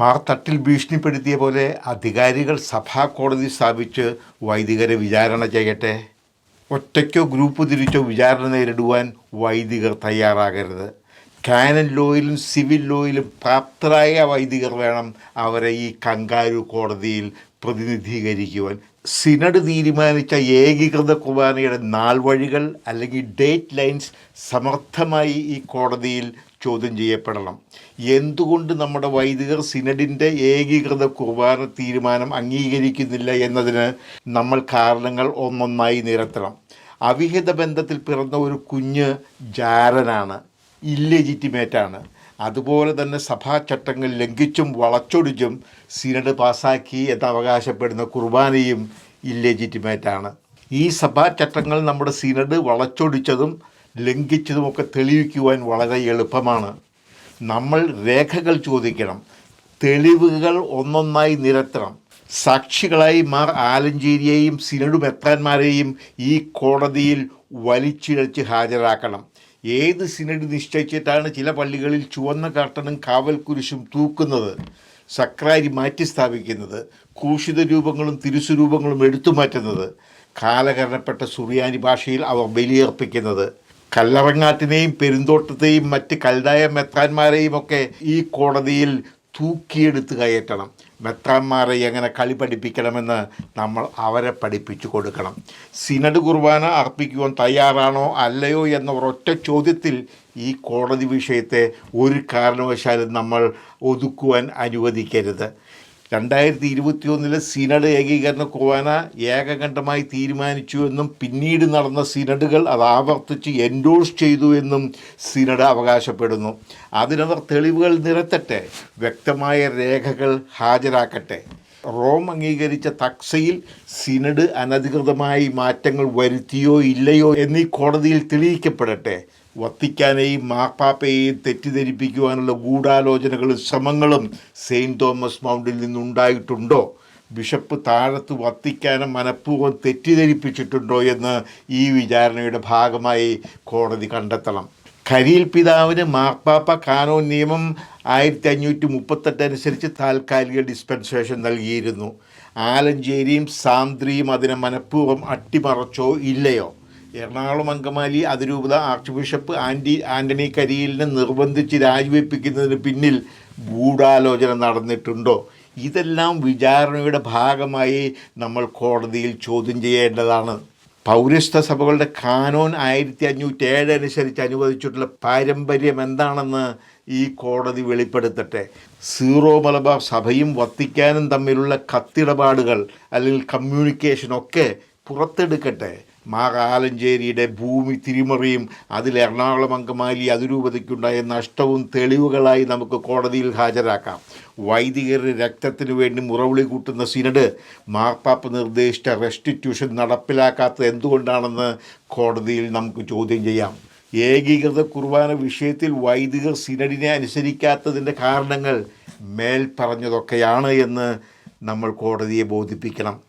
മാർ തട്ടിൽ ഭീഷണിപ്പെടുത്തിയ പോലെ അധികാരികൾ സഭാ കോടതി സ്ഥാപിച്ച് വൈദികരെ വിചാരണ ചെയ്യട്ടെ? ഒറ്റയ്ക്കോ ഗ്രൂപ്പ് തിരിച്ചോ വിചാരണ നേരിടുവാൻ വൈദികർ തയ്യാറാകരുത്. കാനൻ ലോയിലും സിവിൽ ലോയിലും പ്രാപ്തരായ വൈദികർ വേണം അവരെ ഈ കങ്കാരു കോടതിയിൽ പ്രതിനിധീകരിക്കുവാൻ. സിനഡ് തീരുമാനിച്ച ഏകീകൃത കുർബാനയുടെ നാൾ വഴികൾ അല്ലെങ്കിൽ ഡേറ്റ് ലൈൻസ് സമർത്ഥമായി ഈ കോടതിയിൽ ചോദ്യം ചെയ്യപ്പെടണം. എന്തുകൊണ്ട് നമ്മുടെ വൈദികർ സിനഡിന്റെ ഏകീകൃത കുർബാന തീരുമാനം അംഗീകരിക്കുന്നില്ല എന്നതിന് നമ്മൾ കാരണങ്ങൾ ഒന്നൊന്നായി നിരത്തണം. അവിഹിത ബന്ധത്തിൽ പിറന്ന ഒരു കുഞ്ഞ് ജാരനാണ് ഇല്ലെജിറ്റിമേറ്റാണ് അതുപോലെ തന്നെ സഭാചട്ടങ്ങൾ ലംഘിച്ചും വളച്ചൊടിച്ചും സിനഡ് പാസാക്കി എന്ന് അവകാശപ്പെടുന്ന കുർബാനയും ഇല്ലെജിറ്റിമേറ്റാണ് ഈ സഭാചട്ടങ്ങൾ നമ്മുടെ സിനഡ് വളച്ചൊടിച്ചതും ലംഘിച്ചതുമൊക്കെ തെളിയിക്കുവാൻ വളരെ എളുപ്പമാണ്. നമ്മൾ രേഖകൾ ചോദിക്കണം തെളിവുകൾ ഒന്നൊന്നായി നിരത്തണം. സാക്ഷികളായി മാർ ആലഞ്ചേരിയെയും സിനഡു മെത്രാന്മാരെയും ഈ കോടതിയിൽ വലിച്ചിഴച്ച് ഹാജരാക്കണം. ഏത് സിനഡ് നിശ്ചയിച്ചിട്ടാണ് ചില പള്ളികളിൽ ചുവന്ന കർട്ടനും കാവൽ കുരിശും തൂക്കുന്നത്? സക്രാരി മാറ്റി സ്ഥാപിക്കുന്നത് കൂഷിത രൂപങ്ങളും തിരുസ്വരൂപങ്ങളും എടുത്തു മാറ്റുന്നത് കാലകരണപ്പെട്ട സുറിയാനി ഭാഷയിൽ അവർ ബലിയർപ്പിക്കുന്നത് കല്ലറങ്ങാട്ടിനെയും പെരുന്തോട്ടത്തെയും മറ്റ് കൽതായ മെത്രാന്മാരെയും ഒക്കെ ഈ കോടതിയിൽ തൂക്കിയെടുത്ത് കയറ്റണം. മെത്രാന്മാരെ എങ്ങനെ കളി പഠിപ്പിക്കണമെന്ന് നമ്മൾ അവരെ പഠിപ്പിച്ചു കൊടുക്കണം. സിനഡ് കുർബാന അർപ്പിക്കുവാൻ തയ്യാറാണോ അല്ലയോ എന്ന ഒരൊറ്റ ചോദ്യത്തിൽ ഈ കോടതി വിഷയത്തെ ഒരു കാരണവശാലും നമ്മൾ ഒതുക്കുവാൻ അനുവദിക്കരുത്. രണ്ടായിരത്തി ഇരുപത്തിയൊന്നിലെ സിനഡ് ഏകീകരണ കുവാന ഏകകണ്ഠമായി തീരുമാനിച്ചു എന്നും പിന്നീട് നടന്ന സിനഡുകൾ അത് ആവർത്തിച്ച് എൻഡോഴ്സ് ചെയ്തു എന്നും സിനഡ് അവകാശപ്പെടുന്നു. അതിനവർ തെളിവുകൾ നിരത്തട്ടെ വ്യക്തമായ രേഖകൾ ഹാജരാക്കട്ടെ. റോം അംഗീകരിച്ച തക്സയിൽ സിനഡ് അനധികൃതമായി മാറ്റങ്ങൾ വരുത്തിയോ ഇല്ലയോ എന്നീ കോടതിയിൽ തെളിയിക്കപ്പെടട്ടെ. വത്തിക്കാനെയും മാപ്പാപ്പയെയും തെറ്റിദ്ധരിപ്പിക്കുവാനുള്ള ഗൂഢാലോചനകളും ശ്രമങ്ങളും സെയിന്റ് തോമസ് മൗണ്ടിൽ നിന്നുണ്ടായിട്ടുണ്ടോ? ബിഷപ്പ് താഴത്ത് വത്തിക്കാനം മനഃപൂർവം തെറ്റിദ്ധരിപ്പിച്ചിട്ടുണ്ടോ എന്ന് ഈ വിചാരണയുടെ ഭാഗമായി കോടതി കണ്ടെത്തണം. ഖരീൽ പിതാവിന് മാർപ്പാപ്പ കാനോൻ നിയമം ആയിരത്തി അഞ്ഞൂറ്റി മുപ്പത്തെട്ട് അനുസരിച്ച് താൽക്കാലിക ഡിസ്പെൻസേഷൻ നൽകിയിരുന്നു. ആലഞ്ചേരിയും സാന്ദ്രിയും അതിനെ മനഃപൂർവം അട്ടിമറച്ചോ ഇല്ലയോ? എറണാകുളം അങ്കമാലി അതിരൂപത ആർച്ച് ബിഷപ്പ് ആന്റി ആന്റണി കരിയിലിനെ നിർബന്ധിച്ച് രാജിവെപ്പിക്കുന്നതിന് പിന്നിൽ ഗൂഢാലോചന നടന്നിട്ടുണ്ടോ? ഇതെല്ലാം വിചാരണയുടെ ഭാഗമായി നമ്മൾ കോടതിയിൽ ചോദ്യം ചെയ്യേണ്ടതാണ്. പൗരസ്ത്യ സഭകളുടെ കാനോൻ ആയിരത്തി അഞ്ഞൂറ്റി ഏഴ് അനുസരിച്ച് അനുവദിച്ചിട്ടുള്ള പാരമ്പര്യം എന്താണെന്ന് ഈ കോടതി വെളിപ്പെടുത്തട്ടെ. സീറോ മലബാർ സഭയും വത്തിക്കാനും തമ്മിലുള്ള കത്തിടപാടുകൾ അല്ലെങ്കിൽ കമ്മ്യൂണിക്കേഷനൊക്കെ പുറത്തെടുക്കട്ടെ. മാർ ആലഞ്ചേരിയുടെ ഭൂമി തിരിമറിയും അതിൽ എറണാകുളം അങ്കമാലി അതിരൂപതയ്ക്കുണ്ടായ നഷ്ടവും തെളിവുകളായി നമുക്ക് കോടതിയിൽ ഹാജരാക്കാം. വൈദികരുടെ രക്തത്തിനു വേണ്ടി മുറവിളി കൂട്ടുന്ന സിനഡ് മാർപ്പാപ്പ് നിർദ്ദേശിച്ച റെസ്റ്റിറ്റ്യൂഷൻ നടപ്പിലാക്കാത്തത് എന്തുകൊണ്ടാണെന്ന് കോടതിയിൽ നമുക്ക് ചോദ്യം ചെയ്യാം. ഏകീകൃത കുർബാന വിഷയത്തിൽ വൈദികർ സിനഡിനെ അനുസരിക്കാത്തതിന്റെ കാരണങ്ങൾ മേൽ പറഞ്ഞതൊക്കെയാണ് എന്ന് നമ്മൾ കോടതിയെ ബോധിപ്പിക്കണം.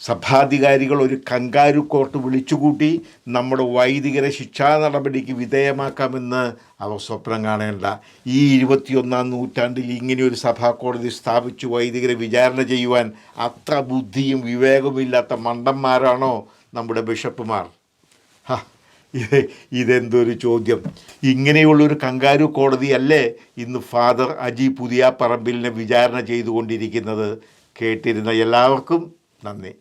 സഭാധികാരികൾ ഒരു കങ്കാരു കോർട്ട് വിളിച്ചുകൂട്ടി നമ്മുടെ വൈദികരെ ശിക്ഷാ നടപടിക്ക് വിധേയമാക്കാമെന്ന് അവർ സ്വപ്നം കാണേണ്ട. ഈ ഇരുപത്തിയൊന്നാം നൂറ്റാണ്ടിൽ ഇങ്ങനെയൊരു സഭാ കോടതി സ്ഥാപിച്ചു വൈദികരെ വിചാരണ ചെയ്യുവാൻ അത്ര ബുദ്ധിയും വിവേകവുമില്ലാത്ത മണ്ടന്മാരാണോ നമ്മുടെ ബിഷപ്പുമാർ? ഹ, ഇത് ഇതെന്തൊരു ചോദ്യം. ഇങ്ങനെയുള്ളൊരു കങ്കാരു കോടതിയല്ലേ ഇന്ന് ഫാദർ അജി പുതിയ പറമ്പിലിനെ വിചാരണ ചെയ്തുകൊണ്ടിരിക്കുന്നത്? കേട്ടിരുന്ന എല്ലാവർക്കും നന്ദി.